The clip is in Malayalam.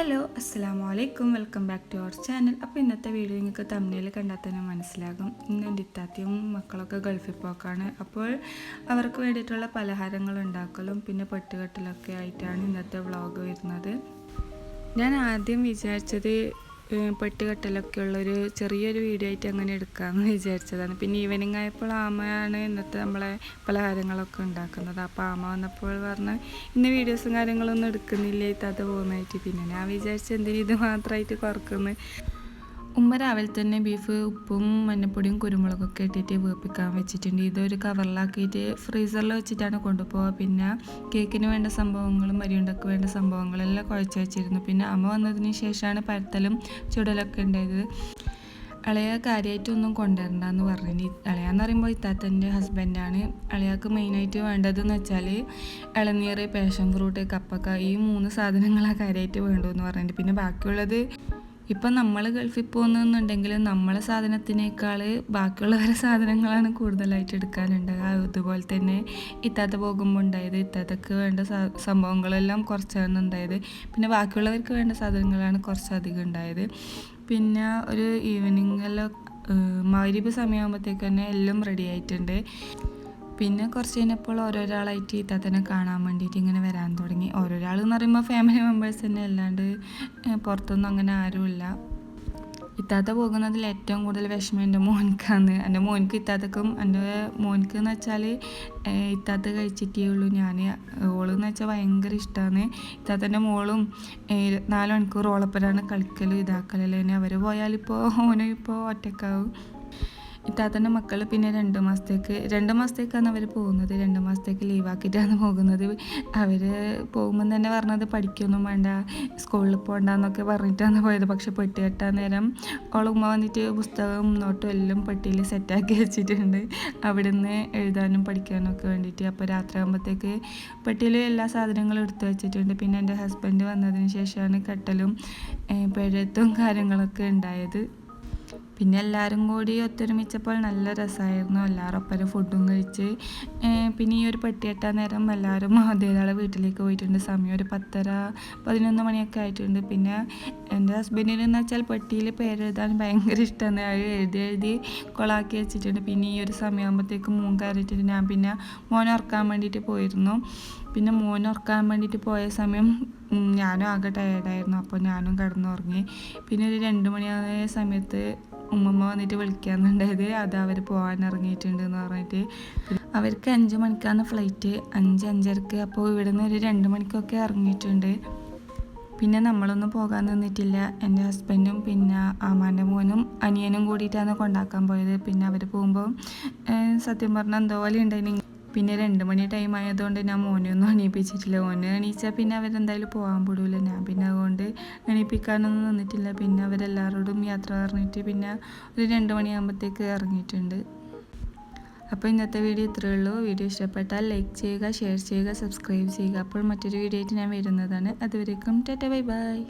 അലൈക്കും. Welcome back to our channel. അപ്പോൾ ഇന്നത്തെ വീഡിയോ നിങ്ങൾക്ക് തമ്മിൽ കണ്ടാൽ തന്നെ മനസ്സിലാകും. ഇന്ന് എന്റെ ഇത്താത്തിയും മക്കളൊക്കെ ഗൾഫിൽ പോക്കാണ്. അപ്പോൾ അവർക്ക് വേണ്ടിയിട്ടുള്ള പലഹാരങ്ങൾ ഉണ്ടാക്കലും പിന്നെ പെട്ടുകെട്ടലൊക്കെ ആയിട്ടാണ് ഇന്നത്തെ വ്ളോഗ് വരുന്നത്. ഞാൻ ആദ്യം വിചാരിച്ചത് പെട്ടുകെട്ടലൊക്കെ ഉള്ളൊരു ചെറിയൊരു വീഡിയോ ആയിട്ട് അങ്ങനെ എടുക്കാമെന്ന് വിചാരിച്ചതാണ്. പിന്നെ ഈവനിങ് ആയപ്പോൾ ആമയാണ് ഇന്നത്തെ നമ്മളെ പലഹാരങ്ങളൊക്കെ ഉണ്ടാക്കുന്നത്. അപ്പോൾ ആമ വന്നപ്പോൾ പറഞ്ഞ് ഇന്ന് വീഡിയോസും കാര്യങ്ങളൊന്നും എടുക്കുന്നില്ല അത് പോകുന്നതായിട്ട്. പിന്നെ ഞാൻ വിചാരിച്ചു എന്തിനും ഇത് മാത്രമായിട്ട് കുറക്കുന്നു ഉമ്മ രാവിലെ തന്നെ ബീഫ് ഉപ്പും മഞ്ഞപ്പൊടിയും കുരുമുളകൊക്കെ ഇട്ടിട്ട് വേപ്പിക്കാൻ വെച്ചിട്ടുണ്ട്. ഇതൊരു കവറിലാക്കിയിട്ട് ഫ്രീസറിൽ വെച്ചിട്ടാണ് കൊണ്ടുപോവുക പിന്നെ കേക്കിന് വേണ്ട സംഭവങ്ങളും മരിയുണ്ടക്ക് വേണ്ട സംഭവങ്ങളെല്ലാം കുഴച്ച് വെച്ചിരുന്നു. പിന്നെ അമ്മ വന്നതിന് ശേഷമാണ് പരത്തലും ചുടലൊക്കെ ഉണ്ടായത്. അളയ കാര്യമായിട്ടൊന്നും കൊണ്ടുവരണ്ടെന്ന് പറഞ്ഞു അളയാന്ന് പറയുമ്പോൾ ഇത്താത്തന്റെ ഹസ്ബൻഡാണ് അളയാൾക്ക് മെയിനായിട്ട് വേണ്ടതെന്ന് വെച്ചാൽ ഇളനീർ പാഷൻ ഫ്രൂട്ട് കപ്പക്ക ഈ മൂന്ന് സാധനങ്ങളാണ് കാര്യമായിട്ട് വേണ്ടതെന്ന് പറഞ്ഞിട്ട്. പിന്നെ ബാക്കിയുള്ളത് ഇപ്പം നമ്മൾ ഗൾഫിൽ പോകുന്നുണ്ടെങ്കിൽ നമ്മളെ സാധനത്തിനേക്കാൾ ബാക്കിയുള്ളവരെ സാധനങ്ങളാണ് കൂടുതലായിട്ട് എടുക്കാനുണ്ടാകുക അതുപോലെ തന്നെ ഇത്താത്ത പോകുമ്പോൾ ഉണ്ടായത് ഇത്താത്തക്ക് വേണ്ട സംഭവങ്ങളെല്ലാം കുറച്ചാണ് ഉണ്ടായത്. പിന്നെ ബാക്കിയുള്ളവർക്ക് വേണ്ട സാധനങ്ങളാണ് കുറച്ചധികം ഉണ്ടായത്. പിന്നെ ഒരു ഈവനിങ്ങെല്ലാം മഗ്രിബ് സമയമാകുമ്പോഴത്തേക്ക് തന്നെ എല്ലാം റെഡി ആയിട്ടുണ്ട്. പിന്നെ കുറച്ച് കഴിഞ്ഞപ്പോൾ ഓരോരാളായിട്ട് ഇത്താത്തനെ കാണാൻ വേണ്ടിയിട്ട് ഇങ്ങനെ വരാൻ തുടങ്ങി. ഓരോരാൾ എന്ന് പറയുമ്പോൾ ഫാമിലി മെമ്പേഴ്സ് തന്നെ അല്ലാണ്ട് പുറത്തൊന്നും അങ്ങനെ ആരുമില്ല. ഇത്താത്ത പോകുന്നതിൽ ഏറ്റവും കൂടുതൽ വിഷമം എന്റെ മോൻക്കാണ്. എന്റെ മോൻക്ക് ഇത്താത്തക്കും എന്റെ മോൻക്ക് എന്ന് വെച്ചാൽ ഇത്താത്ത കഴിച്ചിട്ടേ ഉള്ളൂ. ഞാൻ ഓളെന്ന് വെച്ചാൽ ഭയങ്കര ഇഷ്ടമാണ് ഇത്താത്തന്റെ മോളും നാല് മണിക്കൂർ ഓളപ്പരാണ് കളിക്കൽ ഇതാക്കലല്ലേ അവർ പോയാലിപ്പോൾ ഓനും ഇപ്പോൾ ഒറ്റക്കാവും. ഇത്താത്തന്റെ മക്കൾ പിന്നെ രണ്ട് മാസത്തേക്ക് രണ്ട് മാസത്തേക്കാണ് അവർ പോകുന്നത്. രണ്ട് മാസത്തേക്ക് ലീവാക്കിയിട്ടാണ് പോകുന്നത്. അവർ പോകുമ്പോൾ തന്നെ പറഞ്ഞത് പഠിക്കൊന്നും വേണ്ട സ്കൂളിൽ പോകണ്ടെന്നൊക്കെ പറഞ്ഞിട്ടാണ് പോയത്. പക്ഷെ പെട്ടി കെട്ടാൻ നേരം ഉമ്മ വന്നിട്ട് പുസ്തകം നോട്ടും എല്ലാം പെട്ടിയിൽ സെറ്റാക്കി വെച്ചിട്ടുണ്ട്. അവിടുന്ന് എഴുതാനും പഠിക്കാനും ഒക്കെ വേണ്ടിയിട്ട്. അപ്പോൾ രാത്രി ആകുമ്പോഴത്തേക്ക് പെട്ടിയിൽ എല്ലാ സാധനങ്ങളും എടുത്തു വെച്ചിട്ടുണ്ട്. പിന്നെ എന്റെ ഹസ്ബൻഡ് വന്നതിന് ശേഷമാണ് കെട്ടലും പിഴത്തും കാര്യങ്ങളൊക്കെ ഉണ്ടായത്. പിന്നെ എല്ലാവരും കൂടി ഒത്തൊരുമിച്ചപ്പോൾ നല്ല രസമായിരുന്നു എല്ലാവരും ഒപ്പരം ഫുഡും കഴിച്ച്. പിന്നെ ഈ ഒരു പെട്ടിയെട്ടാൻ നേരം എല്ലാവരും അതേതാളെ വീട്ടിലേക്ക് പോയിട്ടുണ്ട്. സമയം ഒരു പത്തര പതിനൊന്ന് മണിയൊക്കെ ആയിട്ടുണ്ട്. പിന്നെ എന്റെ ഹസ്ബൻഡിന് എന്ന് വെച്ചാൽ പെട്ടിയിൽ പേരെഴുതാൻ ഭയങ്കര ഇഷ്ടമാണ് അത് എഴുതി എഴുതി കൊളാക്കി വെച്ചിട്ടുണ്ട്. പിന്നെ ഈ ഒരു സമയമാകുമ്പോഴത്തേക്കും മൂൺ കയറിയിട്ടുണ്ട്. ഞാൻ പിന്നെ മോനെ ഉറക്കാൻ വേണ്ടിയിട്ട് പോയിരുന്നു. പിന്നെ മോനെ ഉറക്കാൻ വേണ്ടിയിട്ട് പോയ സമയം ഞാനും ആകെ ടയേർഡായിരുന്നു അപ്പോൾ ഞാനും കിടന്നുറങ്ങി. പിന്നെ ഒരു രണ്ട് മണിയായ സമയത്ത് ഉമ്മമ്മ വന്നിട്ട് വിളിക്കാന്നുണ്ടായത്. അത് അവർ പോകാൻ ഇറങ്ങിയിട്ടുണ്ട് എന്ന് പറഞ്ഞിട്ട്. അവർക്ക് അഞ്ച് മണിക്കാണ് ഫ്ലൈറ്റ് അഞ്ച് അഞ്ചരക്ക്. അപ്പോൾ ഇവിടെ നിന്ന് ഒരു രണ്ട് മണിക്കൊക്കെ ഇറങ്ങിയിട്ടുണ്ട്. പിന്നെ നമ്മളൊന്നും പോകാൻ നിന്നിട്ടില്ല. എന്റെ ഹസ്ബൻഡും പിന്നെ ആമാന്റെ മോനും അനിയനും കൂടിയിട്ടാണ് കൊണ്ടാക്കാൻ പോയത്. പിന്നെ അവർ പോകുമ്പോൾ സത്യം പറഞ്ഞാൽ എന്തോ പോലെ ഉണ്ടായിരുന്നു പിന്നെ രണ്ട് മണി ടൈം ആയതുകൊണ്ട് ഞാൻ മോനെ ഒന്നും എണീപ്പിച്ചിട്ടില്ല. മോനെ എണീച്ചാൽ പിന്നെ അവരെന്തായാലും പോകാൻ പെടില്ല ഞാൻ പിന്നെ അതുകൊണ്ട് എണീപ്പിക്കാനൊന്നും നിന്നിട്ടില്ല. പിന്നെ അവരെല്ലാവരോടും യാത്ര പറഞ്ഞിട്ട് പിന്നെ ഒരു രണ്ട് മണിയാകുമ്പോഴത്തേക്ക് ഇറങ്ങിയിട്ടുണ്ട്. അപ്പോൾ ഇന്നത്തെ വീഡിയോ ഇത്രയേ ഉള്ളൂ. വീഡിയോ ഇഷ്ടപ്പെട്ടാൽ ലൈക്ക് ചെയ്യുക ഷെയർ ചെയ്യുക സബ്സ്ക്രൈബ് ചെയ്യുക. അപ്പോൾ മറ്റൊരു വീഡിയോ ആയിട്ട് ഞാൻ വരുന്നതാണ്. അതുവരേക്കും ടാറ്റ ബൈ ബൈ.